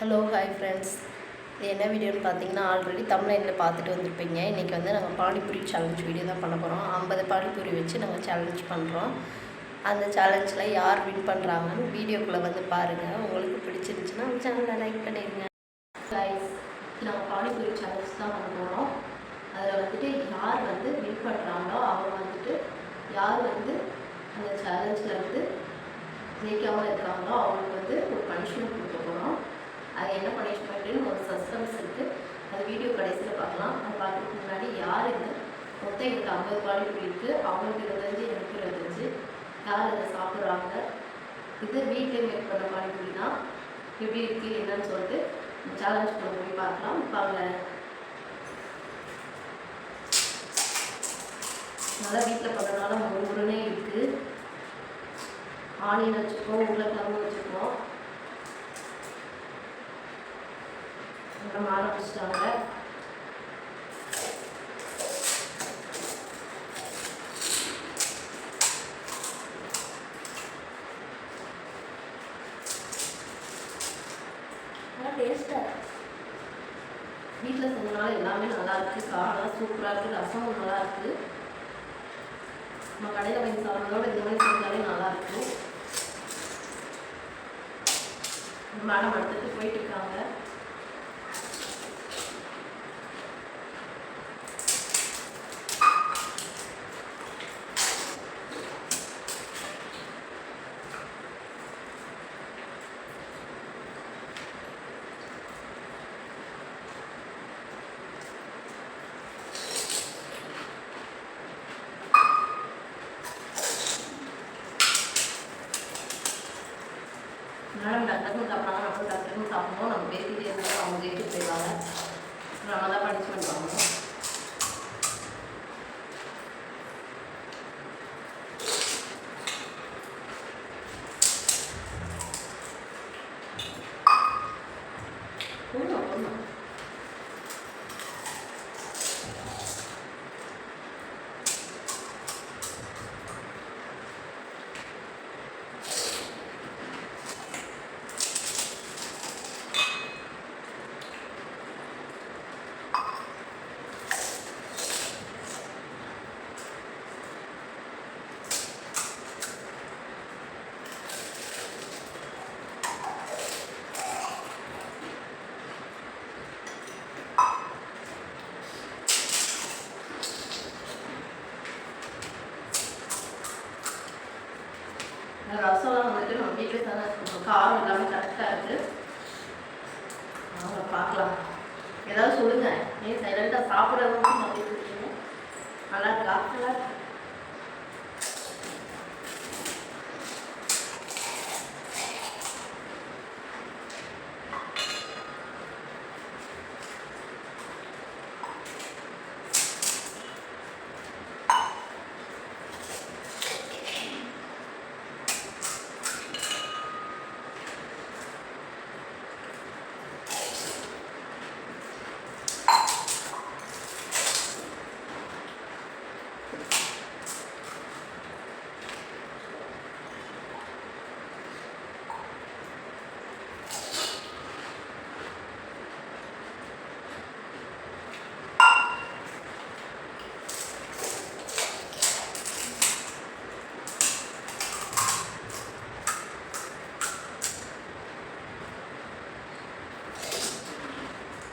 Hello hi friends இது என்ன வீடியோன்னு பார்த்தீங்கன்னா ஆல்ரெடி தமிழ்நாட்டில் பார்த்துட்டு வந்திருப்பீங்க. இன்றைக்கி வந்து நாங்கள் பானிபூரி சேலஞ்ச் வீடியோ தான் பண்ண போகிறோம் ஐம்பது பானிபூரி வச்சு நாங்கள் சேலஞ்ச் பண்ணுறோம் அந்த சேலஞ்சில் யார் வின் பண்ணுறாங்கன்னு வீடியோக்குள்ளே வந்து பாருங்கள் உங்களுக்கு பிடிச்சிருந்துச்சுன்னா சேனலை லைக் பண்ணிடுங்க கைஸ் நாங்கள் பானிபூரி சேலஞ்ச் தான் பண்ண போகிறோம் அதில் வந்துட்டு யார் வந்து வின் பண்ணுறாங்களோ அவங்க வந்துட்டு யார் வந்து அந்த சேலஞ்சில் வந்து ஜெயிக்காமல் இருக்காங்களோ அவங்களுக்கு வந்து ஒரு பனிஷ்மெண்ட் கொடுக்க போகிறோம் அது என்ன பனிஷ்மெண்ட்டுன்னு ஒரு சஸ்பென்ஸ் இருக்குது அது வீடியோ கடைசியில் பார்க்கலாம். அது பார்க்கறதுக்கு முன்னாடி யார் இந்த மொத்தம் எங்களுக்கு ஐம்பது குவாலிட்டி இருக்குது அவங்களுக்கு இருபத்தஞ்சு எனக்கு இருபத்தஞ்சு யார் இதை சாப்பிட்றாங்க? இது வீட்டில் மேக் பண்ண குவாலிட்டி தான் எப்படி இருக்குது என்னன்னு சொல்லிட்டு சேலஞ்ச் பண்ண போய் பார்க்கலாம். பாருங்க நல்லா வீட்டில் பண்ணுறதுனால முருமுருனே இருக்குது ஆனியன் வச்சுருக்கோம் உருளைக்கிழங்கு வச்சுருக்கோம் நல்லா மாற நல்லா டேஸ்ட்டாக வீட்டில் செஞ்சனால எல்லாமே நல்லா இருக்குது காரம் சூப்பராக இருக்குது ரசமும் நல்லா இருக்குது நம்ம கடையில் வாங்கி சாப்பிட்றதோட இந்த மாதிரி செஞ்சாலே நல்லா இருக்கும். மேடம் அடுத்துட்டு போயிட்டு இருக்காங்க மேடம் டக்குன்னு சாப்பிட்றாங்க நம்ம நம்ம பேசிட்டே இருந்தாலும் அவங்க ஜெயிச்சு போயிடுவாங்க. நம்ம தான் பனிஷ்மெண்ட் வாங்கணும் வந்துட்டு தானே இருக்கணும் காரம் எல்லாமே கரெக்டாக இருக்குது அவங்க பார்க்கலாம் ஏதாவது சொல்லுங்கள் நீ சைலண்ட்டாக சாப்பிட்றவங்க நல்லா இருக்கா? நல்லா இருக்கு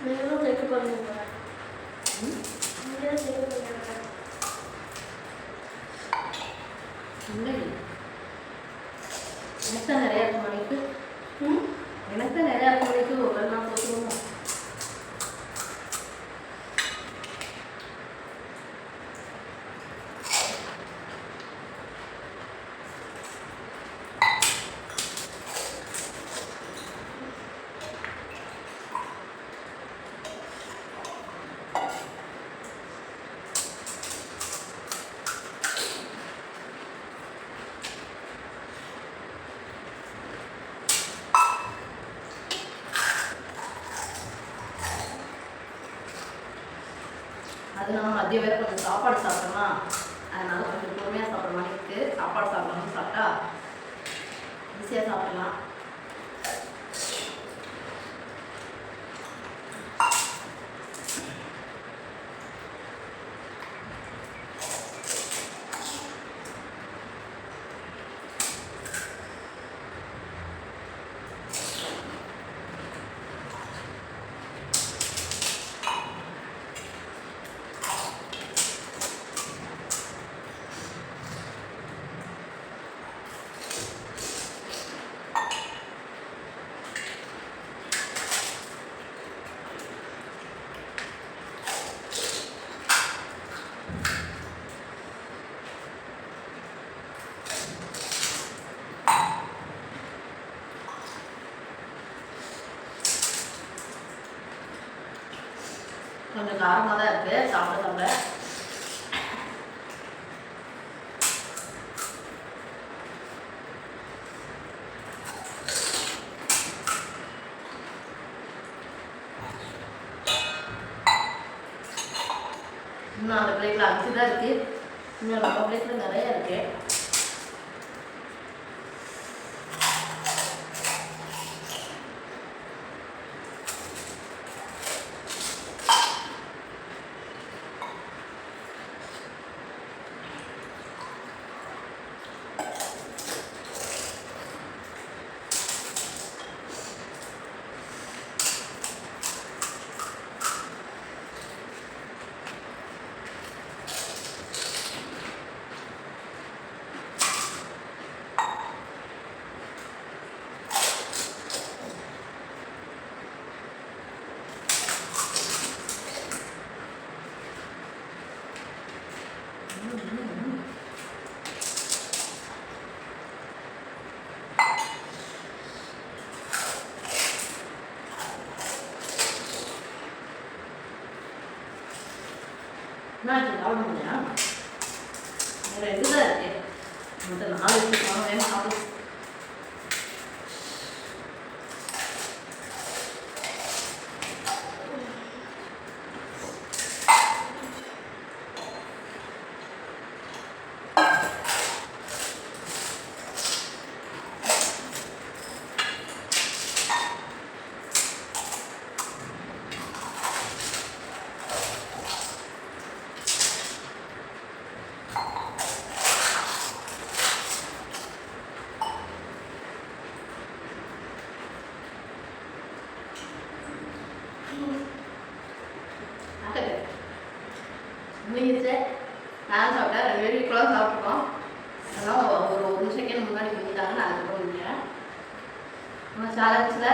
நீங்களும் செக் பண்ணுங்க நீங்களும் செக் பண்ணுங்க இல்லை எனக்கு தான் நிறையா இருக்கும் மணிக்கு ம் எனக்கு தான் நிறையா இருக்கும் மணிக்கு ஒரு நாள் போட்டுருவோம் அதனால மதியம் வேறு கொஞ்சம் சாப்பாடு சாப்பிட்டோமா. அதனால கொஞ்சம் பொறுமையாக சாப்பிட்ற மாதிரி இருக்குது சாப்பாடு சாப்பிட்றோம் சாப்பிட்டா ஈஸியாக சாப்பிட்லாம். கொஞ்சம் காரமாக தான் இருக்குது சாப்பிட சாப்பிட இன்னும் அந்த பிளேட்டில் அஞ்சு தான் இருக்குது இன்னும் நம்ம பிளேட்டில் நிறையா இருக்குது என்னாச்சு சாப்பிட முடியா ரெண்டு தான் இருக்கு? மொத்தம் நாலு வேணும் சாப்பிட்டு முடிஞ்சிச்சு நான் சாப்பிட்டேன் ரெண்டு பேரும் ஈக்குவலாக சாப்பிட்டோம் அதெல்லாம் ஒரு ஒரு செகண்ட் முன்னாடி முடிஞ்சிட்டாங்க நான் அதுக்கப்புறம் முடிஞ்சேன் நம்ம சேலஞ்சில்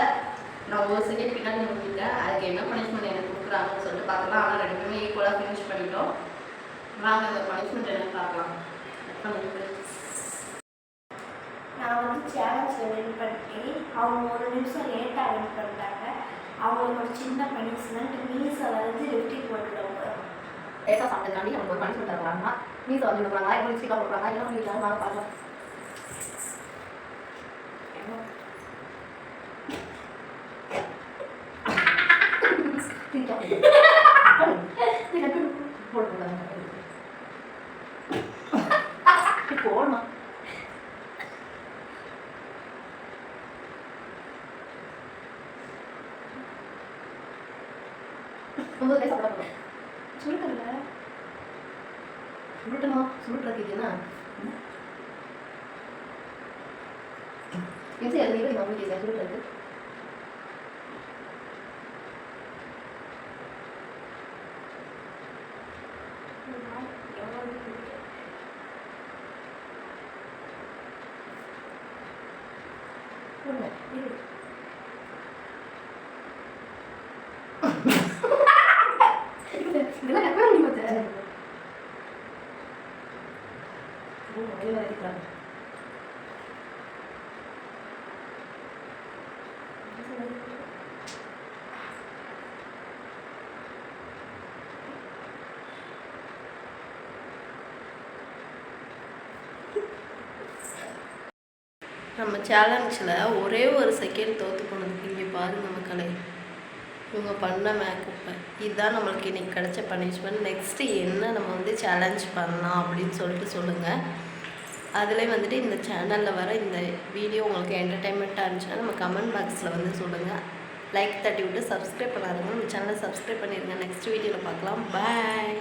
நான் ஒரு செகண்ட் பின்னாடி முடிஞ்சிட்டேன் அதுக்கு என்ன பனிஷ்மெண்ட் எனக்கு கொடுக்குறாங்கன்னு சொல்லிட்டு பார்க்கலாம். ஆனால் ரெண்டு பேருமே ஈக்குவலாக ஃபினிஷ் பண்ணிட்டோம். வாங்க அந்த பனிஷ்மெண்ட் என்னன்னு பார்க்கலாம். நான் வந்து சேலஞ்சில் வின் பண்ணி அவங்க ஒரு நிமிஷம் லேட்டாக வின் பண்ணிட்டாங்க. அவங்களுக்கு ஒரு சின்ன பனிஷ்மெண்ட் மீஸை வந்து லிப்டிக் போட்டுடுவாங்க. லேசாக சாப்பிட்டதுக்காண்டி நமக்கு ஒரு பனிஷ்மெண்ட் தருவாங்க மீஸ் வந்து கொடுக்குறாங்க எப்படி சீக்கிரம் கொடுக்குறாங்க என்ன பண்ணிக்கலாம் நான் பார்க்கலாம். போடணும் ரொம்ப லேசாக சாப்பிடணும் சுருக்கல சுருட்டமா சுருட்டுறதுக்கு? என்ன அது நீங்க நம்ம வீட்டுல சுருட்டுறது இதெல்லாம் நம்ம சேலஞ்சில் ஒரே ஒரு செகண்ட் தோற்று போனதுக்கு இங்கே பாருங்க மக்களே இவங்க பண்ண மேக்கப்பை இதுதான் நம்மளுக்கு இன்றைக்கி கிடைச்ச பனிஷ்மெண்ட் நெக்ஸ்ட்டு என்ன நம்ம வந்து சேலஞ்ச் பண்ணலாம் அப்படின்னு சொல்லிட்டு சொல்லுங்கள் அதில் வந்துட்டு இந்த சேனலில் வர இந்த வீடியோ உங்களுக்கு என்டர்டைன்மெண்ட்டாக இருந்துச்சுன்னா நம்ம கமெண்ட் பாக்ஸில் வந்து சொல்லுங்கள் லைக் தட்டி விட்டு சப்ஸ்கிரைப் பண்ணாதவங்க நம்ம சேனலை சப்ஸ்கிரைப் பண்ணிடுங்க நெக்ஸ்ட் வீடியோவில் பார்க்கலாம். பாய்